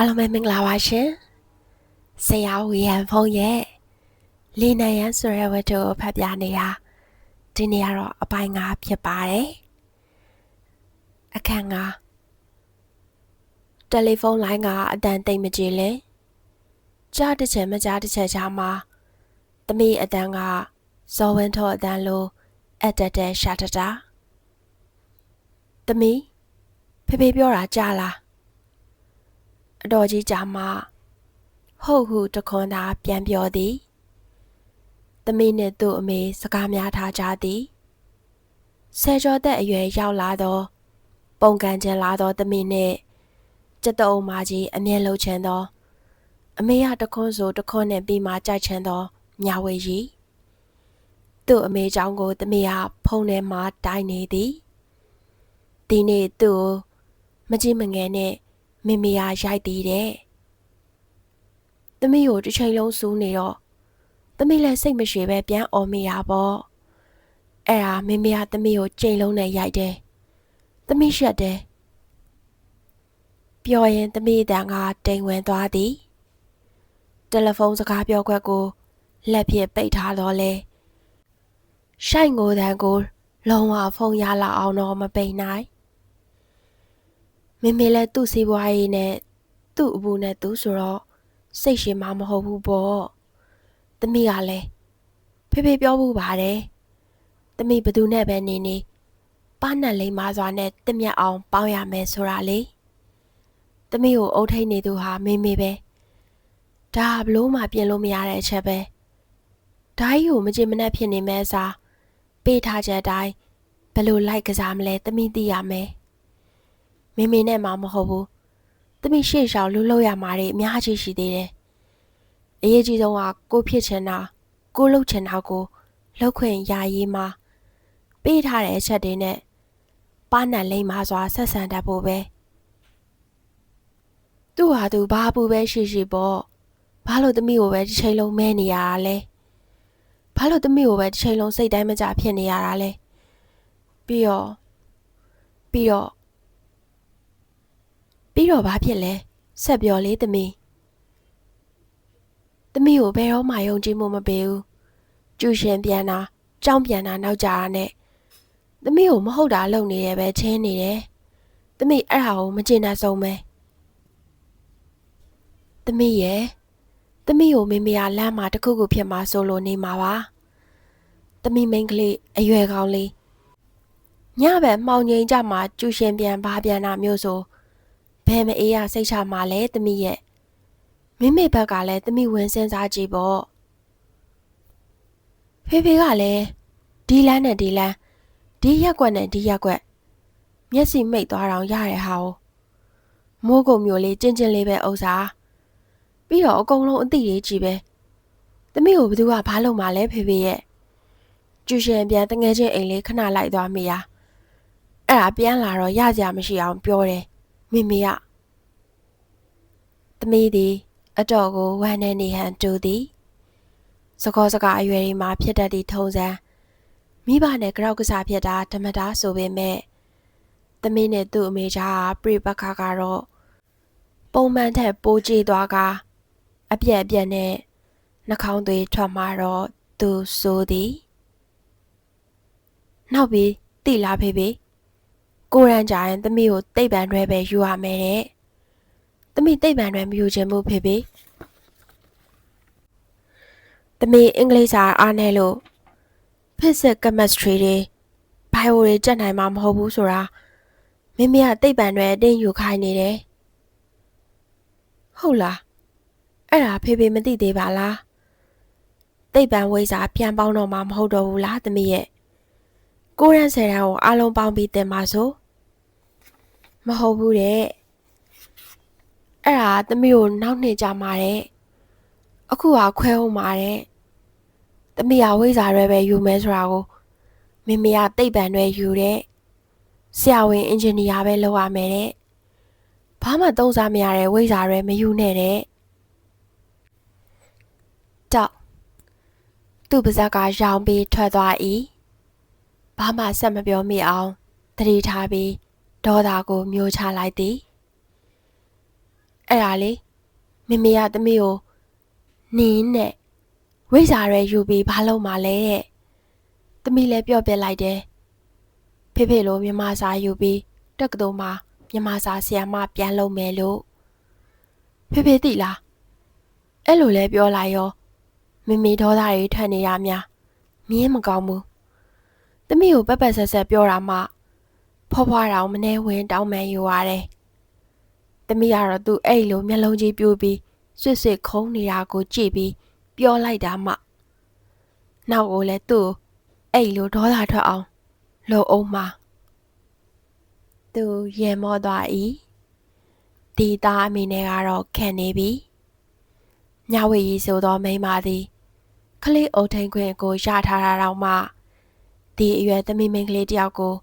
အားလုံးပဲမင်္ဂလာပါရှင်ဆရာဝီယန်ဖုန်းရဲ့လီနယန်ဆိုရဲဝတ္ထုကိုဖတ်ပြနေတာဒီနေ့ကတော့အပိုင်း၅ဖြစ်ပါတယ်အခန်း၅တယ်လီဖုန်းလိုင်းကအတန်တိတ်မကြည်လင်ကြားတစ်ချက်မကြားတစ်ချက်ကြားမှာသမီးအတန်ကဇော်ဝင်းထောအတန်လိုအက်တက်တက်ရှာတတာသမီးဖေဖေပြောတာကြားလား အတော်ကြီးကြာမှဟုတ်ဟုတခွန်းသာပြန်ပြောသည်သမီးနှင့်သူ့အမေစကားများထားကြသည်ဆယ်ကျော်သက်အရွယ်ရောက်လာသော ပုံကန်ကျင်လာသောသမီးနှင့်ကျက်တုံမကြီးအမြဲလှုပ်ချင်သော အမေရတခွန်းဆိုတခွန်းနှင့်ပြီးမှကြိုက်ချင်သောမြဝေကြီးသူ့အမေကြောင့်ကိုသမီးကဖုန်းထဲမှာတိုင်နေသည်ဒီနေ့သူ့မကြီးမငယ်နဲ့ မိမိယာရိုက်သေးတယ်။သမီးကိုတစ်ချိန်လုံးစူးနေတော့သမီးလည်းစိတ်မရှိပဲပြန်អော်မိတာပေါ့။အဲ့ဒါမိမိကသမီးကိုချိန်လုံးနဲ့ရိုက်တယ်။သမီးရှက်တယ်။ပြောရင်သမီးတန်ကတိမ်ဝင်သွားသည်။တယ်လီဖုန်းစကားပြောခွက်ကိုလက်ဖြင့်ပိတ်ထားတော့လေ။ရှိုက်ငိုတန်ကိုလုံးဝဖုန်းရလာအောင်တော့မပိတ်နိုင်။ မေမေလည်းသူ့စီးပွားရေးနဲ့သူ့အဘူးနဲ့သူဆိုတော့စိတ်ရှင်မမဟုတ်ဘူးပေါ့။သမီးကလည်းဖေဖေပြောဘူးပါတယ်။သမီးဘသူနဲ့ပဲနေနေပါနဲ့လိမ္မာစွာနဲ့တမျက်အောင်ပေါင်းရမယ်ဆိုတာလေ။သမီးကိုအုပ်ထိန်နေသူဟာမေမေပဲ။ဒါဘလို့မှပြင်လို့မရတဲ့အချက်ပဲ။ဓာကြီးကိုမကြင်မနှက်ဖြစ်နေမဲ့အစားပေးထားချက်အတိုင်းဘယ်လိုလိုက်ကစားမလဲသမီးသိရမယ်။ မေမေနဲ့မှမဟုတ်ဘူး။တမိရှေ့လျှောက်လှုပ်လှုပ်ရမှာတွေအများကြီးရှိသေးတယ်။အရေးကြီးဆုံးကကိုဖြစ်ချင်တာကိုလှုပ်ချင်တာကိုလှုပ်ခွင့်ရရေးမှာပေးထားတဲ့အချက်တွေနဲ့ပါနတ်လိမ့်မှာစွာဆက်ဆံတတ်ဖို့ပဲ။သူ့ဟာသူဘာပူပဲရှိရှိပေါ့။ဘာလို့တမိကိုပဲတစ်ချိန်လုံးမဲနေရတာလဲ။ဘာလို့တမိကိုပဲတစ်ချိန်လုံးစိတ်တိုင်းမကြဖြစ်နေရတာလဲ။ပြီးတော့ပြီးတော့ ပြီးတော့ဘာဖြစ်လဲဆက်ပြောလေသမီးသမီးကိုဘယ်တော့မှယုံကြည်မှုမပေးဘူးကျူရှင်ပြန်တာကြောင်းပြန်တာနောက်ကြတာနဲ့သမီးကိုမဟုတ်တာလုပ်နေတယ်ပဲချင်းနေတယ်သမီးအဲ့ဒါကိုမကျင်တတ်ဆုံးပဲသမီးရဲ့သမီးကိုမေမေကလမ်းမှာတခုခုဖြစ်မှာဆိုလို့နေမှာပါသမီးမိန်းကလေးအရွယ်ကောင်းလေးညဘက်မှောင်ငိန်ကြမှာကျူရှင်ပြန်ဘာပြန်တာမျိုးဆို ဘယ်မအေးရစိတ်ချမှာလဲသမီးရဲ့မိမိဘက်ကလည်းသမီးဝင်စင်းစားကြည့်ပေါ့ဖေဖေကလည်းဒီလန်းနဲ့ဒီလန်းဒီရက်ကွက်နဲ့ဒီရက်ကွက်မျက်စိမိတ်သွားတော့ရတဲ့ဟာကိုမိုးကုံမျိုးလေးကျင်းကျင်းလေးပဲဥစားပြီးတော့အကုန်လုံးအတိလေးကြည့်ပဲသမီးကိုဘသူကဘာလုပ်မှလဲဖေဖေရဲ့ကျူရှင်ပြန်တငယ်ချင်းအိမ်လေးခဏလိုက်သွားမိရအဲ့ဒါပြန်လာတော့ရကြမရှိအောင်ပြောတယ် မိမိကသမီးသည် အတော်ကိုဝမ်းနေနေဟန်တူသည်စကောစကားအရွယ်ဒီမှာဖြစ်တတ်သည့်ထုံးစံမိဘနဲ့ကြောက်ကစားဖြစ်တာဓမ္မတာဆိုပေမဲ့သမီးနဲ့သူ့အမေကြားကပြိပခါကတော့ပုံမှန်ထက်ပိုကြည့်သွားကအပြက်အပြက်နဲ့နှာခေါင်းသွေးထွက်มาတော့သူဆိုသည်နောက်ပြီးတိလာဖေဖေ ကိုရန်ကြရင်သမီးကိုတိတ်ပံတွဲပဲယူရမယ်တဲ့။သမီးတိတ်ပံတွဲမယူချင်ဘူးဖေဖေ။သမီးအင်္ဂလိပ်စာအားနေလို့ physics chemistry တွေ bio တွေကြက်နိုင်မှာမဟုတ်ဘူးဆိုတာမိမိကတိတ်ပံတွဲအတင်းယူခိုင်းနေတယ်။ဟုတ်လား။အဲ့ဒါဖေဖေမသိသေးပါလား။တိတ်ပံဝိဇ္ဇာပြန်ပေါင်းတော့မှာမဟုတ်တော့ဘူးလားသမီးရဲ့။ကိုရန်ဆယ်တန်းကိုအားလုံးပေါင်းပြီးတင်ပါစို့။ မဟုတ်ဘူးတဲ့။အဲ့ဒါသမီးကိုနောက်နှစ်ကြမှာတဲ့။အခုကခွဲအောင်မှာတဲ့။သမီးကဝိဇ္ဇာရဲပဲယူမဲဆိုတာကိုမိမိကတိတ်ပံတွေယူတဲ့။ဆရာဝန်အင်ဂျင်နီယာပဲလုပ်ရမယ်တဲ့။ဘာမှသုံးစားမရတဲ့ဝိဇ္ဇာရဲမယူနဲ့တဲ့။တောက်သူ့ပါဇက်ကရောင်ပြီးထွက်သွား၏။ဘာမှဆက်မပြောမိအောင်တတိထားပြီး ဒေါသကိုမျိုးချလိုက်သည်အဲ့ဒါလေမမေကသမီးကိုနင်းနဲ့ဝိဇ္ဇာရဲယူပြီးဘာလုပ်မှလဲတဲ့သမီးလည်းပြော့ပြစ်လိုက်တယ်ဖေဖေလိုမြမစာယူပြီးတက္ကသိုလ်မှာမြမစာဆီယမပြန်လုပ်မယ်လို့ဖေဖေသိလားအဲ့လိုလဲပြောလိုက်ရောမမေဒေါသတွေထွက်နေရများမြင်းမကောင်းဘူးသမီးကိုပက်ပက်ဆက်ဆက်ပြောတာမှ ဖွားဖွားတောင်မနေဝင်တောင်းမှန်ယူရတယ်သမီးကတော့သူ့အဲ့လိုမျက်လုံးကြီးပြိုးပြီးဆွစ်ဆွစ်ခုံးနေတာကိုကြည့်ပြီးပြောလိုက်တာမှနောက်ကိုလည်းသူ့အဲ့လိုဒေါသထွက်အောင်လှုပ်အောင်မှာသူရေမော့သွား၏ဒီသားအမိနဲ့ကတော့ခံနေပြီညဝေရီဆိုသောမိန်းမသည်ခလေးအုပ်ထိန်ခွင်ကိုရထားတာတော့မှဒီအရွယ်သမီးမိန်းကလေးတယောက်ကို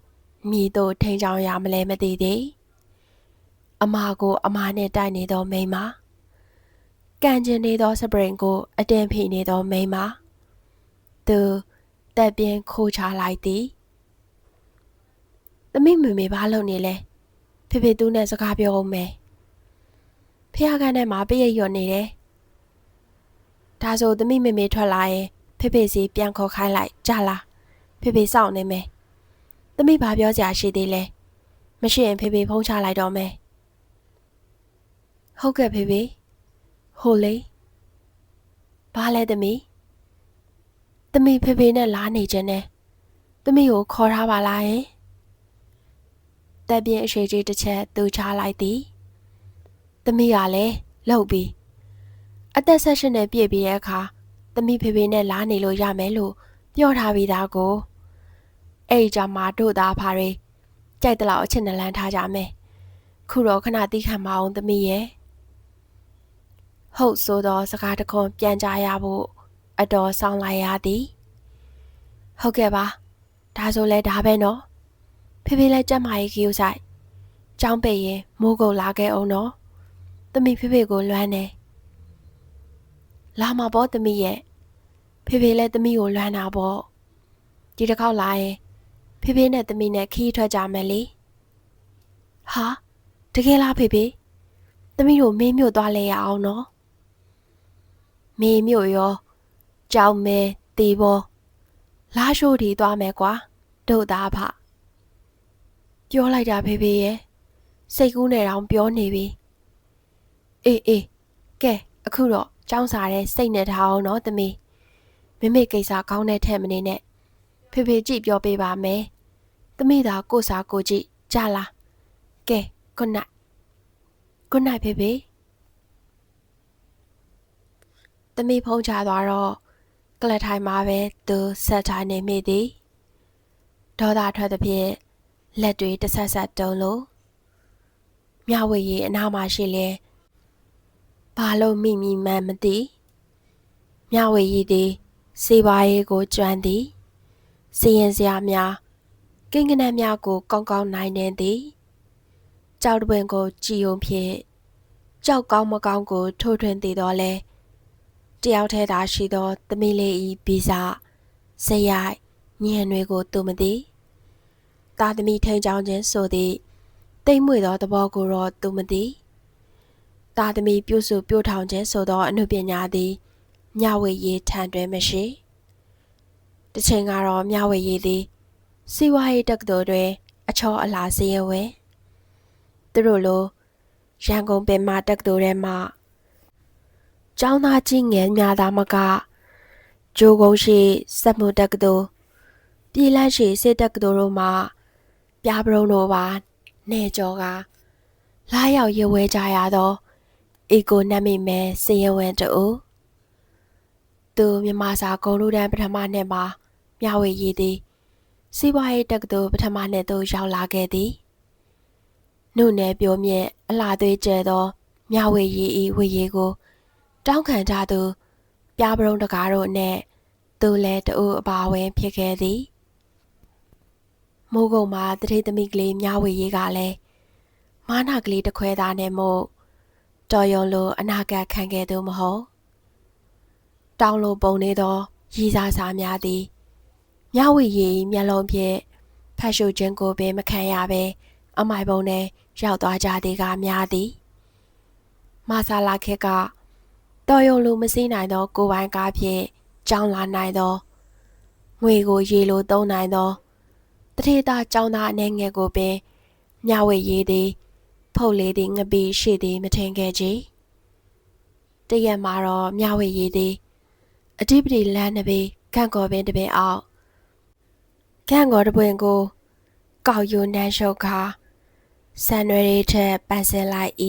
မိတို့ထိန်ချောင်းရမလဲမသိသေးအမကိုအမနဲ့တိုက်နေသောမိန်းမကန်ကျင်နေသောစပရင်ကို အတင်ဖိနေသောမိန်းမသူတက်ပြင်းခိုးချလိုက်သည်သမီးမေမေဘာလုပ်နေလဲဖေဖေသူနဲ့စကားပြောအောင်မယ်ဖះခန်းထဲမှာပြည့်ရရွနေတယ်ဒါဆိုသမီးမေမေထွက်လာရင်ဖေဖေစီပြန်ခေါ်ခိုင်းလိုက်ကြလားဖေဖေစောင့်နေမယ် သမီးဘာပြောစရာရှိသေးလဲမရှိရင်ဖေဖေဖုံးချလိုက်တော့မယ်ဟုတ်ကဲ့ဖေဖေဟိုလေဘာလဲသမီးသမီးဖေဖေနဲ့လာနေခြင်းနဲ့သမီးကိုခေါ်ထားပါလားယင်တက်ပြင်းအရှိကြီးတစ်ချက်သူချလိုက်သည်သမီးကလည်းလှုပ်ပြီးအသက်ဆက်ရှင်နဲ့ပြည့်ပြီးတဲ့အခါသမီးဖေဖေနဲ့လာနေလို့ရမယ်လို့ပြောထားပြီးသားကို အဲ့ဒီကြမှာတို့သားဖားတွေကြိုက်တဲ့လောက်အချစ်နလန်းထားကြမယ်ခုတော့ခဏတီးခံမအောင်သမီးရဲ့ဟုတ်ဆိုတော့စကားတခွန်ပြန်ကြရဖို့အတော်ဆောင်လိုက်ရသည်ဟုတ်ကဲ့ပါဒါဆိုလဲဒါပဲနော်ဖေဖေလည်းကြက်မာရေးကြီးဥဆိုင်ကျောင်းပိတ်ရင်မိုးကုတ်လာခဲ့အောင်နော်သမီးဖေဖေကိုလွမ်းနေလာမှာပေါ့သမီးရဲ့ဖေဖေလည်းသမီးကိုလွမ်းတာပေါ့ဒီတစ်ခေါက်လာရင် ဖေဖေနဲ့သမီးနဲ့ခီးထွက်ကြမယ်လေဟာတကယ်လားဖေဖေသမီးတို့မင်းမြို့သွားလဲရအောင်နော်မေမြို့ရောကြောင်မဲတေဘောလာရှိုးဒီသွားမယ်ကွာတို့သားဖပြောလိုက်တာဖေဖေရဲ့စိတ်ကူးနဲ့တောင်ပြောနေပြီအေးအေးကဲအခုတော့ကြောင်းစားတဲ့စိတ်နဲ့ထားအောင်နော်သမီးမမေကိစ္စကောင်းတဲ့ထက်မနေနဲ့ ဖေဖေကြည့်ပြောပေးပါမယ်သမီးသာကိုစားကိုကြည့်ကြလားကဲ good night good night ဖေဖေသမီးဖုံးချသွားတော့ကလထိုင်မှာပဲသူဆက်ထိုင်နေမိသည်ဒေါသထွက်သည်ဖြင့်လက်တွေတဆက်ဆက်တုံးလို့မြဝေရီအနားမှာရှိလေဘာလို့မိမိမှန်းမသိမြဝေရီသည်စေပါရေးကိုကြွမ်းသည် စီရင်စရာများကိန်းကနန်းများကို ကောင်းကောင်းနိုင်နေသည်ကြောက်တပွင့်ကို ကြည်ုံဖြင့်ကြောက်ကောင်းမကောင်းကို ထိုးထွင်းသေးတော့လဲတယောက်ထဲသာရှိသောသမီးလေးဤဗီဇဇရိုက်ညံတွေကိုသူမသိတာသမီထိန်ချောင်းခြင်းဆိုသည့်တိတ်မွေသောသဘောကိုတော့သူမသိတာသမီပြုစုပြုထောင်ခြင်းဆိုသောအနုပညာသည်မြဝေရေးထံတွင်မရှိ တချိန်ကတော့မြဝေရေးသည်စီဝါရေးတက္ကသိုလ်တွင်အချောအလားစည်ဝင်သူတို့လိုရန်ကုန်ပင်မတက္ကသိုလ်ထဲမှာကျောင်းသားကြီးငယ်များသားမကဂျိုးကုန်းရှိစက်မှုတက္ကသိုလ်ပြည်လန့်ရှိစစ်တက္ကသိုလ်တို့မှာပြပရုံတို့ပါနေကျော်ကလာရောက်ရွေးကြရသောအီကိုနမီမဲစည်ရဝင်တူသူမြမစာဂုံလူတန်းပထမနှစ်မှာ မြဝေရည်သည်စီးပွားရေးတက္ကသိုလ်ပထမနှစ်သို့ရောက်လာခဲ့သည်နှုတ်နယ်ပြောမြင့်အလှသွေးကျဲသောမြဝေရည်ဤဝေရည်ကို တောင်းခံကြသူပြပရုံတကားတို့နဲ့သူလည်းတူအပါဝင် ဖြစ်ခဲ့သည်မိုးကုံမှာတတိသမီးကလေးမြဝေရေးကလည်းမာနာကလေးတစ်ခွဲသားနဲ့မို့တော်ရုံလိုအနာဂတ်ခံခဲ့သူမဟုတ်တောင်းလိုပုံနေသောရည်စားစားများသည် မြဝေရေးမျက်လုံးဖြင့်ဖတ်ရှုခြင်းကိုပင်မခံရဘဲအမိုင်ပုံနဲ့ရောက်သွားကြသည်ကများသည်မဆာလာခက်ကတော်ရုံလူမစည်းနိုင်သော ကိုယ်ပိုင်ကားဖြင့်ကြောင်းလာနိုင်သောငွေကိုရေလိုသုံးနိုင်သောတထေတာကြောင်းသားအနေငယ်ကိုပင်မျှဝေရေးသည် ဖုတ်လေးသည်ငပိရှိသည်မထင်ခဲ့ကြတရက်မှာတော့မျှဝေရေးသည်အဓိပတိလမ်းနှပေကန့်ကော်ပင်တပင်အောက် ကန့်ကော်တပွင်ကိုကောက်ယူနှမ်းရှုပ်ခါဆန်ရွယ်လေးထက်ပန်ဆင်လိုက်၏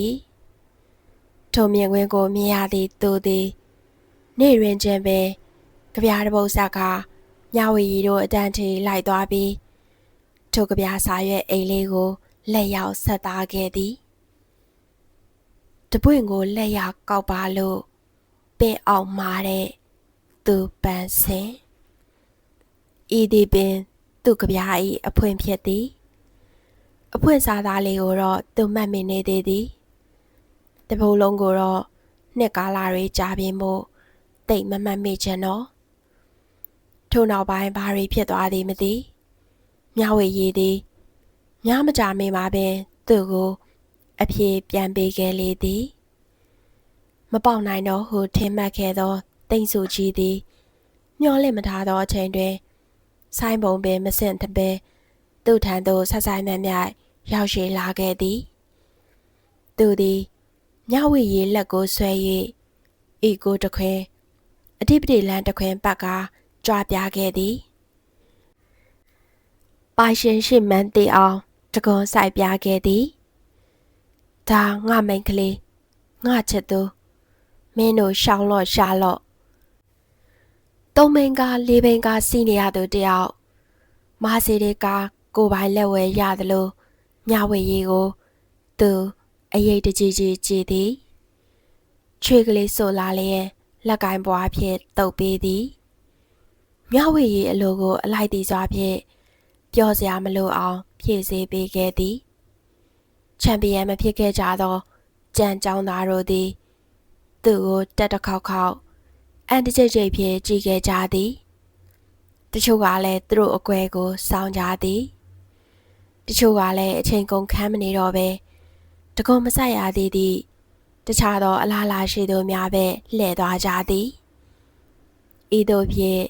ထိုမြင်ကွင်းကိုမြင်ရသည့်သူသည်နေရင်ချင်းပင်ကြပြားတပုတ်ဆက်ကမြဝီရီတို့အတန်းထီလိုက်သွားပြီးထိုကြပြားစာရွက်အိမ်လေးကိုလက်ရောက်ဆက်သားခဲ့သည်တပွင့်ကိုလက်ရောက်ကောက်ပါလို့ပင်အောင်မာတဲ့သူပန်စင်ဤဒီပင် သူကြပြားဤအဖွင့်ဖြစ်သည် အဖွင့်စားသားလေးကိုတော့သူမှတ်မိနေသေးသည်တပုတ်လုံးကိုတော့နှစ်ကားလာတွေကြာပြင်းမို့တိတ်မမှတ်မိချင်တော့ထို့နောက်ပိုင်းဘာတွေဖြစ်သွားသည်မသိမြဝေရည်သည်ညမကြမီမှာပင်သူ့ကိုအပြေပြန်ပေးခဲ့လေသည် မပေါက်နိုင်တော့ဟုထင်မှတ်ခဲ့သောတိမ်ဆူကြီးသည် မျောလင့်မထားသောအချိန်တွင် ဆိုင်းပုံပင်မဆင့်တပဲသူ့ထံသို့ဆက်ဆိုင်မြတ်မြတ်ရောက်ရှိလာခဲ့သည်သူသည်မြဝေရီလက်ကိုဆွဲ၍ဤကိုတခွင်အဓိပတိလန်တခွင်ပတ်ကားကြွားပြခဲ့သည်ပိုင်ရှင်ရှိမှန်းသိအောင်တကွန်ဆိုင်ပြခဲ့သည်ဒါငါမိန်ကလေးငါချစ်သူမင်းတို့ရှောင်းလော့ရှာလော့ သုံးမင်းကားလေးဘင်းကားစီးနေရသူတယောက်မာစီတွေကကိုပိုင်လက်ဝဲရသလိုညဝေရီကို သူအရေးတကြီးကြီးကြည်သည်ချွေကလေးဆိုလာလျက်လက်ကင်ပွားဖြင့်တုပ်ပေးသည်မြဝေရီအလိုကို အလိုက်တီစွာဖြင့်ပြောစရာမလိုအောင်ဖြည့်ဆည်းပေးခဲ့သည်ချန်ပီယံမဖြစ်ခဲ့ကြသောကြံကြောင်းသားတို့သည် သူ့ကိုတက်တခေါက်ခေါက် အန်တကြိတ်ကြိတ်ဖြင့်ကြည်ခဲ့ကြသည်တချို့ကလည်းသူတို့အကွဲကိုစောင်းကြသည်တချို့ကလည်းအချိန်ကုန်ခမ်းမနေတော့ပဲတကုံမဆိုင်ရသေးသည့်တခြားသောအလားလာရှိသူများပဲလှည့်သွားကြသည်ဤသို့ဖြင့်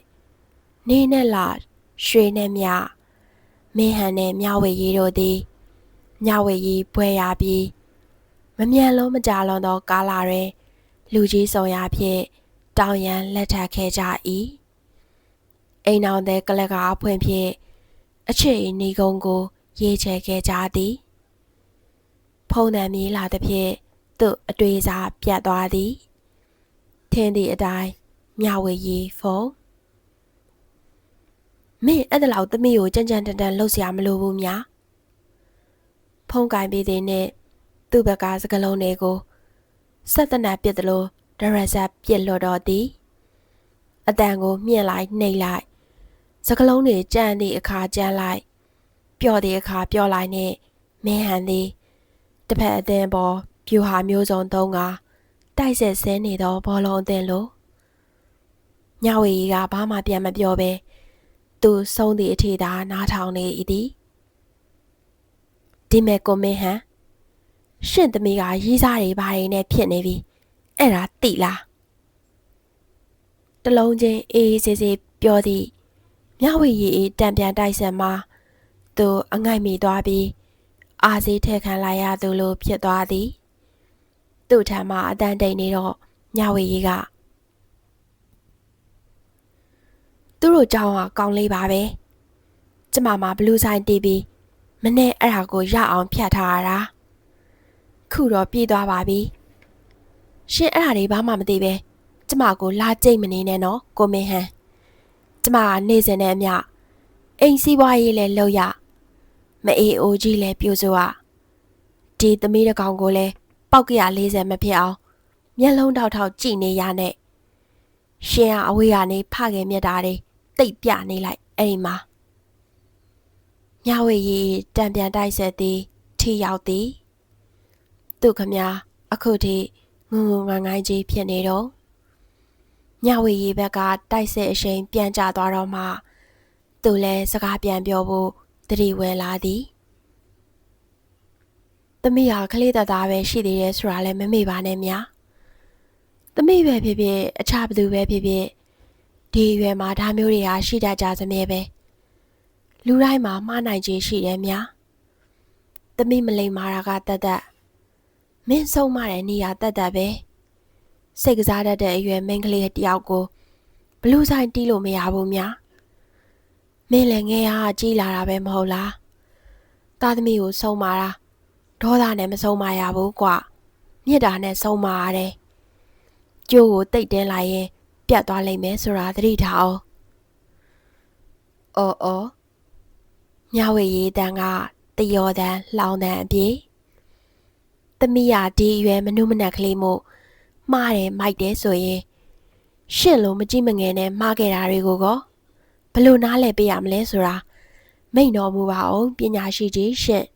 နေနဲ့လာရွှေနဲ့မြမင်းဟန်နဲ့မြဝေရီတို့သည်မြဝေရီပွဲရပြီးမမြန်လုံးမကြလွန်သောကာလတွင်လူကြီးဆောင်ရာဖြင့် တောင်းရန်လက်ထပ်ခဲ့ကြ၏အိမ်အောင်တဲ့ကလကဖွင့်ဖြင့်အချေနီကုံကိုရေးချဲခဲ့ကြသည်ဖုံးတံမြေးလာသည်ဖြင့်သူ့အတွေ့အစာပြတ်သွားသည်ထင်းသည့်အတိုင်းမြဝေရီဖုံးမင်းအဲ့ဒါလောက်သမီးကိုကြံကြံတန်တန်လှုပ်စရာမလိုဘူးများဖုံးကင်ပေးသည်နဲ့သူ့ဘက်ကစကလုံးတွေကိုဆက်တနပ်ပြစ်သလို ဒရက်ဆာပြစ်လို့တော့သည်အတန်ကိုမြင့်လိုက်နှိပ်လိုက်စကလုံးတွေကြမ်းသည့်အခါကြမ်းလိုက်ပျော့သည့်အခါပျော့လိုက်နဲ့မင်းဟန်သည်တစ်ဖက်အသင်းပေါ်ပြူဟာမျိုးစုံသုံးကတိုက်ဆက်ဆင်းနေသောဘောလုံးအသင်းလိုညဝေကြီးကဘာမှပြန်မပြောဘဲသူဆုံးသည့်အထေသာနားထောင်နေ၏သည်ဒီမဲ့ကိုမင်းဟန်ရှင့်သမီးကရီးစားတွေဘာတွေနဲ့ဖြစ်နေပြီ အဲ့ဒါသိလားတလုံးချင်းအေးအေးဆေးဆေးပြောသည်မြဝေရီတံပြန်တိုက်ဆက်မှာသူအငိုက်မိသွားပြီးအာစေးထည့်ခံလိုက်ရသူလိုဖြစ်သွားသည်သူ့ထံမှအတန်တိန်နေတော့ညဝေကြီးကသူတို့ကြောင်းကကောင်းလေးပါပဲကျမမှာဘလူးဆိုင်တီးပြီးမနဲ့အဲ့ဒါကိုရအောင်ဖြတ်ထားရတာခုတော့ပြေးသွားပါပြီ ရှင်အဲ့ဒါတွေဘာမှမသိပဲကျမကိုလာကြိတ်မနေနဲ့နော်ကိုမင်းဟန်ကျမကနေစဉ်နဲ့အမျှအိမ်စီးပွားရေးလဲလုပ်ရမအေးအိုကြီးလဲပြိုစိုးอ่ะဒီသမီးတကောင်ကိုလဲပောက်ကရ40မဖြစ်အောင်မျက်လုံးထောက်ထောက်ကြည့်နေရနဲ့ရှင်ကအဝေးကနေဖခင်မြတ်တာတွေတိတ်ပြနေလိုက်အဲ့ဒီမှာမြဝေရီတံပြန်တိုက်ဆက်သည်ထိရောက်သည်သူခမအခုထိ ငုံငုံငိုင်းငိုင်းကြီးဖြစ်နေတော့ညဝေရီဘက်ကတိုက်ဆက်အရှိန်ပြန်ကျသွားတော့မှသူလည်းစကားပြန်ပြောဖို့တတိဝဲလာသည်သမီးဟာကလေးသက်သားပဲရှိသေးတယ်ဆိုတာလည်းမမေ့ပါနဲ့များသမီးပဲဖြစ်ဖြစ်အခြားဘသူပဲဖြစ်ဖြစ်ဒီအရွယ်မှာဒါမျိုးတွေဟာရှိတတ်ကြစမြဲပဲလူတိုင်းမှာမှားနိုင်ခြင်းရှိတယ်များသမီးမလိမ္မာတာကတတ်တတ် မင်းဆုံးမတဲ့နေရာတတ်တတ်ပဲစိတ်ကစားတတ်တဲ့အရွယ်မိန်းကလေးတစ်ယောက်ကိုဘလူးဆိုင်တီးလို့မရဘူးများမင်းလည်းငယ်ဟာကြီးလာတာပဲမဟုတ်လားသားသမီးကိုဆုံးမတာဒေါသနဲ့မဆုံးမရဘူးကွမြစ်တာနဲ့ဆုံးမရတယ်ကျိုးကိုတိတ်တင်းလိုက်ရင်ပြတ်သွားလိမ့်မယ်ဆိုတာသတိထားအောင်အော်အော်မြဝေရေးတန်းကတယောတန်းလောင်တန်းအပြေ သမီးရဒီအရွယ်မနုမနက်ကလေးမို့မှားတယ်မိုက်တယ်ဆိုရင်ရှင့်လို့မကြည့်မငယ်နဲ့မှားခဲ့တာတွေကိုကောဘလို့နားလဲပေးရမလဲဆိုတာမိန်တော်မူပါအောင်ပညာရှိကြီးရှင့်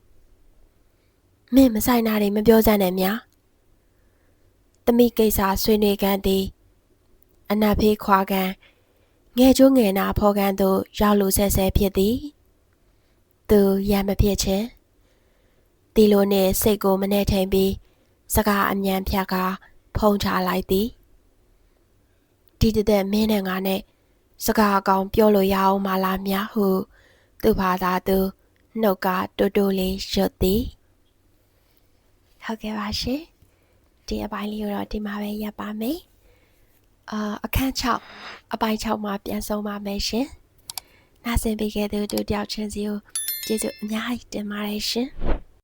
မင်းမဆိုင်တာတွေမပြောစမ်းနဲ့များသမီးကိစ္စဆွေးနွေးကန်သည်အနတ်ဖေးခွာကန်ငယ်ချိုးငယ်နာဖော်ကန်သို့ရောက်လူဆက်ဆဲဖြစ်သည် သူရံမဖြစ်ချင်း ဒီလိုနဲ့စိတ်ကိုမနှဲထိန်ပြီးစကားအမြန်ဖြတ်ကာဖုံးချလိုက်သည်ဒီတသက်မင်းနဲ့ငါနဲ့စကားအကောင်ပြောလို့ရအောင်မလားများဟု သူ့ဘာသာသူနှုတ်ကတူတူလေးရွတ်သည်ဟုတ်ကဲ့ပါရှင်ဒီအပိုင်းလေးကိုတော့ဒီမှာပဲရပ်ပါမယ်အာအခန်း6အပိုင်း6မှာပြန်ဆုံးပါမယ်ရှင်နားဆင်ပေးခဲ့သူတို့တယောက်ချင်းစီကိုကျေးဇူးအများကြီးတင်ပါတယ်ရှင်